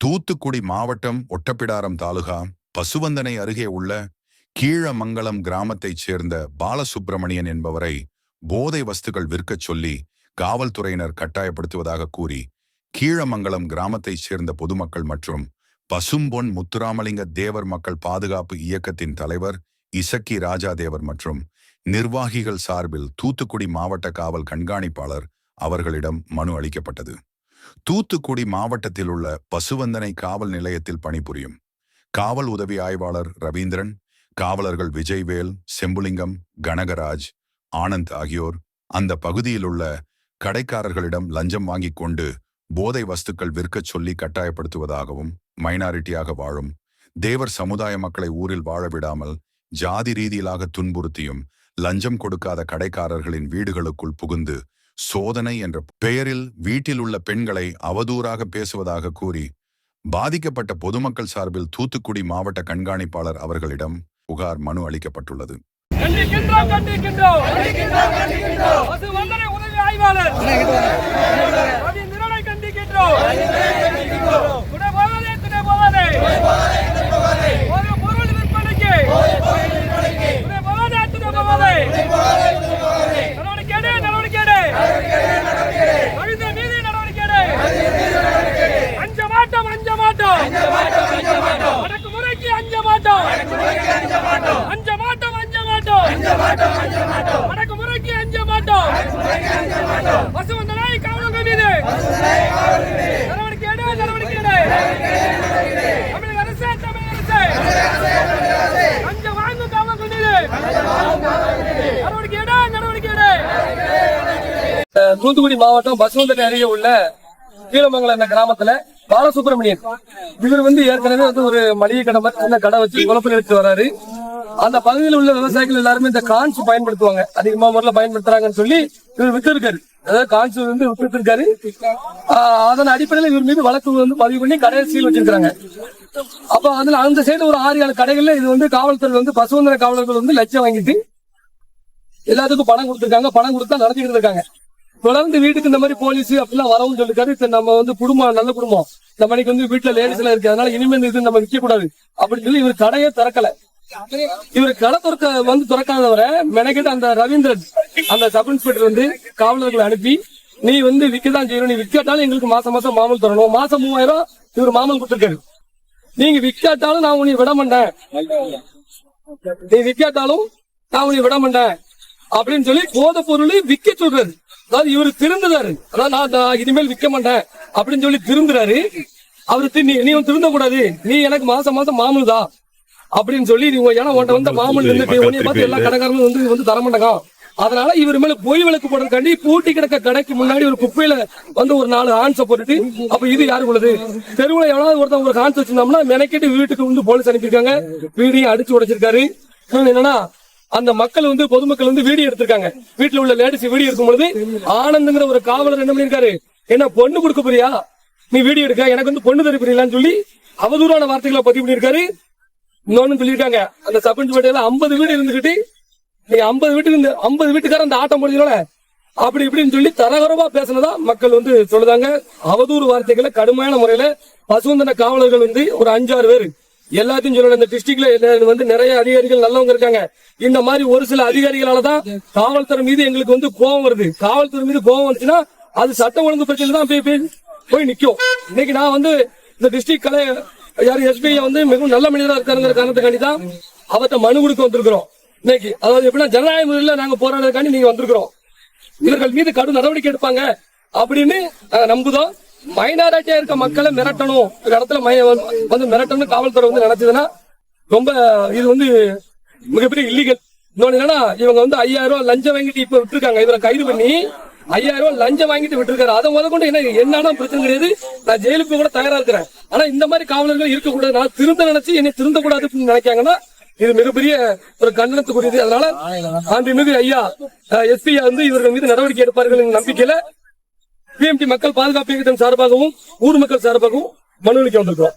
தூத்துக்குடி மாவட்டம் ஒட்டப்பிடாரம் தாலுகா பசுவந்தனை அருகே உள்ள கீழமங்கலம் கிராமத்தைச் சேர்ந்த பாலசுப்பிரமணியன் என்பவரை போதை வஸ்துக்கள் விற்கச் சொல்லி காவல்துறையினர் கட்டாயப்படுத்துவதாக கூறி கீழமங்கலம் கிராமத்தைச் சேர்ந்த பொதுமக்கள் மற்றும் பசும்பொன் முத்துராமலிங்க தேவர் மக்கள் பாதுகாப்பு இயக்கத்தின் தலைவர் இசக்கி ராஜா தேவர் மற்றும் நிர்வாகிகள் சார்பில் தூத்துக்குடி மாவட்ட காவல் கண்காணிப்பாளர் அவர்களிடம் மனு அளிக்கப்பட்டது. தூத்துக்குடி மாவட்டத்தில் உள்ள பசுவந்தனை காவல் நிலையத்தில் பணிபுரியும் காவல் உதவி ஆய்வாளர் ரவீந்திரன் காவலர்கள் விஜய்வேல் செம்புலிங்கம் கனகராஜ் ஆனந்த் ஆகியோர் அந்த பகுதியில் உள்ள கடைக்காரர்களிடம் லஞ்சம் வாங்கிக் கொண்டு போதை வஸ்துக்கள் விற்கச் சொல்லி கட்டாயப்படுத்துவதாகவும் மைனாரிட்டியாக வாழும் தேவர் சமுதாய மக்களை ஊரில் வாழ விடாமல் ஜாதி ரீதியிலாக துன்புறுத்தியும் லஞ்சம் கொடுக்காத கடைக்காரர்களின் வீடுகளுக்குள் புகுந்து சோதனை என்ற பெயரில் வீட்டில் உள்ள பெண்களை அவதூறாக பேசுவதாக கூறி பாதிக்கப்பட்ட பொதுமக்கள் சார்பில் தூத்துக்குடி மாவட்ட கண்காணிப்பாளர் அவர்களிடம் புகார் மனு அளிக்கப்பட்டுள்ளது. கண்டிக்கின்றோம் கண்டிக்கின்றோம். பசு வந்தனை உதவி ஆய்வாளர் ரவி நிரலை கண்டிக்கின்றோம் துணை போகாதே துணை போகாதே ஒரு பொருள் விற்பனைக்கு துணை போகாதே துணை போகாதே நடவடிக்கை எடு, நடவடிக்கை எடு. கவிதை மீது நடவடிக்கை எடு. அஞ்ச மாட்டோம் அஞ்ச மாட்டோம் அடக்குமுறைக்கு அஞ்ச மாட்டோம் அஞ்ச மாட்டோம் அஞ்ச மாட்டோம் அடக்குமுறைக்கு அஞ்ச மாட்டோம். பசுவந்தனாய் காவலர்கள் மீது நடவடிக்கை எடு நடவடிக்கை எடு தமிழக அரசு தமிழக அரசு. அஞ்ச வாங்கும் காவலர்கள் மீது நடவடிக்கை எடு நடவடிக்கை எடு தூத்துக்குடி மாவட்டம் பசுவந்தனை அருகே உள்ள கீழமங்கலம் என்ற கிராமத்துல பாலசுப்ரமணியன். இவர் வந்து ஏற்கனவே வந்து ஒரு மளிகை கடை மாதிரி கடை வச்சு குழப்பம் எடுத்து வராரு. அந்த பகுதியில் உள்ள விவசாயிகள் எல்லாருமே இந்த கான்ஸ் பயன்படுத்துவாங்க. அதிகமா முறையில பயன்படுத்துறாங்கன்னு சொல்லி இவர் வித்திருக்காரு. அதாவது கான்ஸ் வந்து வித்திருக்காரு. அதன் அடிப்படையில் இவர் மீது வழக்கு வந்து பதிவு பண்ணி கடையை சீல் வச்சிருக்காங்க அப்ப அதுல அந்த சைடு ஒரு ஆறு ஏழு கடைகள்ல இது வந்து காவல்துறை வந்து பசுவந்திர காவலர்கள் வந்து லட்சம் வாங்கிட்டு எல்லாத்துக்கும் பணம் கொடுத்துருக்காங்க. பணம் கொடுத்தா நடத்திக்கிட்டு இருக்காங்க. தொடர்ந்து வீட்டுக்கு இந்த மாதிரி போலீஸ் அப்படிலாம் வரவும் சொல்லிருக்காரு. இப்ப நம்ம வந்து குடும்பம் நல்ல குடும்பம். இந்த மணிக்கு வந்து வீட்டுல லேடிஸ் எல்லாம் இருக்கு. அதனால இனிமேல் இது நம்ம விற்க கூடாது அப்படின்னு சொல்லி இவர் கடையே திறக்கல. இவர் கடை வந்து திறக்காதவரை மெனக்கிட்டு அந்த ரவீந்திரன் அந்த சப் இன்ஸ்பெக்டர் வந்து காவலர்களை அனுப்பி நீ வந்து விற்கதான் செய்யணும் நீ விற்காட்டாலும் எங்களுக்கு மாசம் மாசம் மாமல் தரணும். மாசம் மூவாயிரம் இவர் மாமல் கொடுத்துருக்காரு. நீங்க விற்காட்டாலும் நான் உன்னை விட மாட்டேன். நீ விற்காட்டாலும் நான் உன்னை விட மாட்டேன். அப்படின்னு சொல்லி போத பொருளை விற்க சொல்றாரு. அதாவது இவர் திருந்துறாரு. அதாவது நான் நான் இனிமேல் விற்க மாட்டேன் அப்படின்னு சொல்லி திருந்துறாரு. அவரு நீ நீ திருந்த கூடாது நீ எனக்கு மாசம் மாசம் மாமூல் தான். அப்படின்னு சொல்லி உன் ஏன்னா உன்ட்ட வந்து மாமூல் இருந்துட்டு உன்னைய பார்த்து எல்லா கடைக்காரங்களும் வந்து வந்து தர மாட்டாங்க அதனால இவர் மேல பொய் விளக்கு போடுறதுக்காண்டி பூட்டி கிடக்க கடைக்கு முன்னாடி ஒரு குப்பையில வந்து ஒரு நாலு ஆன்ஸ போட்டுட்டு அப்ப இது யாரு உள்ளது? தெருவுல எவனாவது ஒருத்தன் ஒரு ஆன்ஸ் வச்சிருந்தோம்னா மெனக்கெட்டு வீட்டுக்கு வந்து போலீஸ் அனுப்பியிருக்காங்க. வீடியும் அடிச்சு உடைச்சிருக்காரு. என்னன்னா அந்த மக்கள் வந்து பொதுமக்கள் வந்து வீடியோ எடுத்திருக்காங்க. வீட்டுல உள்ள லேடிஸ் வீடியோ எடுக்கும்போது ஆனந்துங்கிற ஒரு காவலர் என்ன பண்ணிருக்காரு என்ன பொண்ணு கொடுக்க போறியா? நீ வீடியோ எடுக்க எனக்கு வந்து பொண்ணு தர போறீங்களான்னு சொல்லி அவதூறான வார்த்தைகளை பதிவு பண்ணிருக்காரு இன்னொன்னு சொல்லியிருக்காங்க. அந்த சப் இன்ஸ்பெக்டர்ல ஐம்பது வீடு இருந்துகிட்டு நீ ஐம்பது வீட்டுக்கு இந்த ஐம்பது வீட்டுக்கார அந்த ஆட்டம் முடிஞ்சோட அப்படி இப்படின்னு சொல்லி தரகரமா பேசினதா மக்கள் வந்து சொல்லுதாங்க. அவதூறு வார்த்தைகளை கடுமையான முறையில பசுவந்தன காவலர்கள் வந்து ஒரு அஞ்சாறு பேர். எல்லாத்தையும் சொல்லணும். இந்த டிஸ்ட்ரிக்ட்ல வந்து நிறைய அதிகாரிகள் நல்லவங்க இருக்காங்க. இந்த மாதிரி ஒரு சில அதிகாரிகளால தான் காவல்துறை மீது எங்களுக்கு வந்து கோபம் வருது. காவல்துறை மீது கோபம் வந்துச்சுன்னா அது சட்டம் ஒழுங்கு பிரச்சனை தான் போய் போய் போய் நிக்கும். இன்னைக்கு நான் வந்து இந்த டிஸ்ட்ரிக்ட் கலை யார் எஸ்பிஐ வந்து மிகவும் நல்ல மனிதராக இருக்காருங்கிற காரணத்துக்காண்டி தான் அவர்கிட்ட மனு கொடுக்க வந்திருக்கிறோம். இன்னைக்கு. அதாவது எப்படின்னா ஜனநாயக முறையில் நாங்க போராடுறதுக்காண்டி நீங்க வந்திருக்கிறோம். இவர்கள் மீது கடும் நடவடிக்கை எடுப்பாங்க அப்படின்னு நாங்க நம்புதோம். மைனாரிட்டியா இருக்க மக்களை மிரட்டணும். ஒரு இடத்துல வந்து மிரட்டணும் காவல்துறை வந்து நினைச்சதுன்னா ரொம்ப இது வந்து மிகப்பெரிய இல்லீகல் இன்னொன்னு என்னன்னா இவங்க வந்து ஐயாயிரம் ரூபாய் லஞ்சம் வாங்கிட்டு இப்ப விட்டுருக்காங்க. இவரை கைது பண்ணி ஐயாயிரம் ரூபாய் லஞ்சம் வாங்கிட்டு விட்டுருக்காரு. அதை முத கொண்டு என்ன என்னன்னா பிரச்சனை கிடையாது. நான் ஜெயிலுக்கு கூட தயாரா இருக்கிறேன். ஆனா இந்த மாதிரி காவலர்கள் இருக்கக்கூடாது. நான் திருந்த நினைச்சு என்னை திருந்த கூடாதுன்னு நினைக்காங்கன்னா இது மிகப்பெரிய ஒரு கண்டனத்துக்குரியது. அதனால மாண்புமிகு ஐயா எஸ்பி வந்து இவர்கள் மீது நடவடிக்கை எடுப்பார்கள் நம்பிக்கையில பிஎம்டி மக்கள் பாதுகாப்பு இயக்கத்தின் சார்பாகவும் ஊர் மக்கள் சார்பாகவும் மனு அளிக்க வந்திருக்கிறோம்.